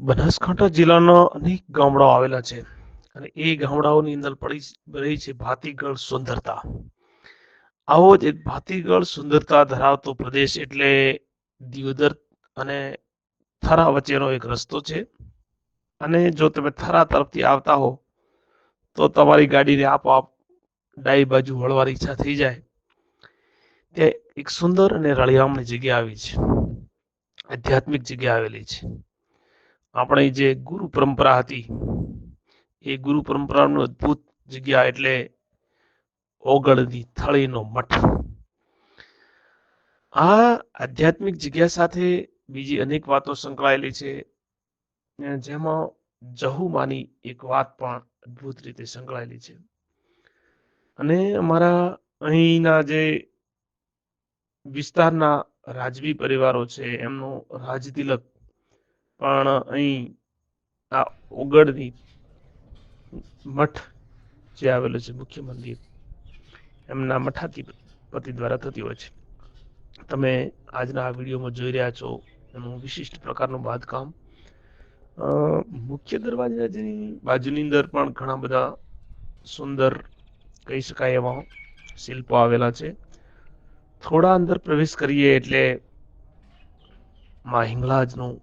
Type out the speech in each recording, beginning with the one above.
બનાસકાંઠા જિલ્લાના અનેક ગામડાઓ આવેલા છે અને એ ગામડાઓની અંદર પડી રહી છે ભાતીગળ સુંદરતા. આવો જ એક ભાતીગળ સુંદરતા ધરાવતો પ્રદેશ એટલે દિયોદર અને થરા વચ્ચેનો એક રસ્તો છે. અને જો તમે થરા તરફથી આવતા હો, તો તમારી ગાડીને આપોઆપ ડાઈ બાજુ વળવાની ઈચ્છા થઈ જાય. ત્યાં એક સુંદર અને રળિયામણી જગ્યા આવી છે. આધ્યાત્મિક જગ્યા આવેલી છે. આપણી જે ગુરુ પરંપરા હતી, એ ગુરુ પરંપરાનું અદ્ભુત જગ્યા એટલે ઓગળની થળીનો મઠ. આ આધ્યાત્મિક જગ્યા સાથે બીજી અનેક વાતો સંકળાયેલી છે જેમાં જહુમાની એક વાત પણ અદ્ભુત રીતે સંકળાયેલી છે. અને અમારા અહીંના જે વિસ્તારના રાજવી પરિવારો છે, એમનો રાજતિલક પણ અહીં આ ઓગળની મઠ જે આવેલું છે, મુખ્ય મંદિર, એમના મઠાધિપતિ દ્વારા થતી હોય છે. તમે આજના આ વિડીયોમાં જોઈ રહ્યા છો એનું વિશિષ્ટ પ્રકારનું બાંધકામ. મુખ્ય દરવાજાની બાજુની અંદર પણ ઘણા બધા સુંદર, કહી શકાય એવા શિલ્પો આવેલા છે. થોડા અંદર પ્રવેશ કરીએ એટલે માં હિંગલાજનું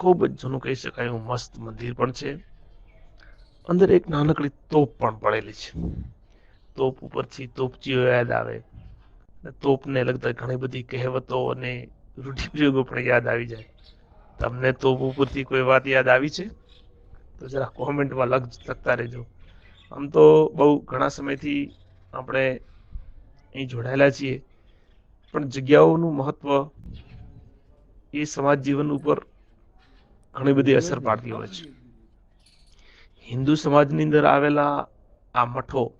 ખૂબ જ જૂનું કહી શકાય એવું મસ્ત મંદિર પણ છે. અંદર એક નાનકડી તોપ પણ પડેલી છે. તોપ ઉપરથી તોપચીઓ યાદ આવે. તોપને લગતા ઘણી બધી કહેવતો અને રૂઢિપ્રયોગો પણ યાદ આવી જાય. તમને તોપ ઉપરથી કોઈ વાત યાદ આવી છે? તો જરા કોમેન્ટમાં લગ લખતા રહેજો. આમ તો બહુ ઘણા સમયથી આપણે અહીં જોડાયેલા છીએ. પણ જગ્યાઓનું મહત્વ એ સમાજ જીવન ઉપર ઘણી બધી અસર પાડતી હોય છે. હિન્દુ સમાજની અંદર આવેલા આ મઠો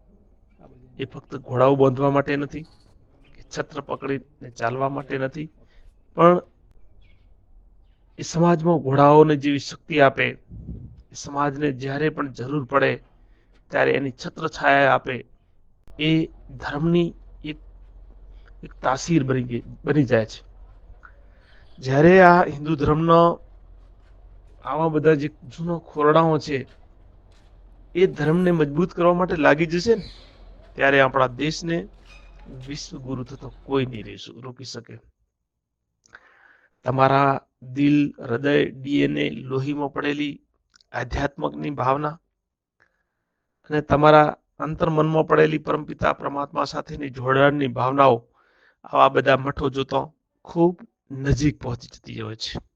એ ફક્ત ઘોડાઓ બાંધવા માટે નથી કે છત્ર પકડીને ચાલવા માટે નથી પણ એ સમાજમાં ઘોડાઓને જેવી શક્તિ આપે એ સમાજને જ્યારે પણ જરૂર પડે ત્યારે એની છત્ર છાયા આપે એ ધર્મની એક એક તાસીર બની બની જાય છે. જ્યારે આ હિન્દુ ધર્મનો આવા બધા જે જૂનો ખોરડાઓ છે, એ ધર્મને મજબૂત કરવા માટે લાગી જશે ને, ત્યારે આપણા દેશને વિશ્વ ગુરુ થતો કોઈ નહીં રહી રોકી શકે. તમારા દિલ, હૃદય, ડીએનએ લોહીમાં પડેલી આધ્યાત્મકની ભાવના અને તમારા અંતર્મનમાં પડેલી પરમપિતા પરમાત્મા સાથેની જોડાણની ભાવનાઓ આવા બધા મઠો જોતો ખૂબ નજીક પહોંચી જતી હોય છે.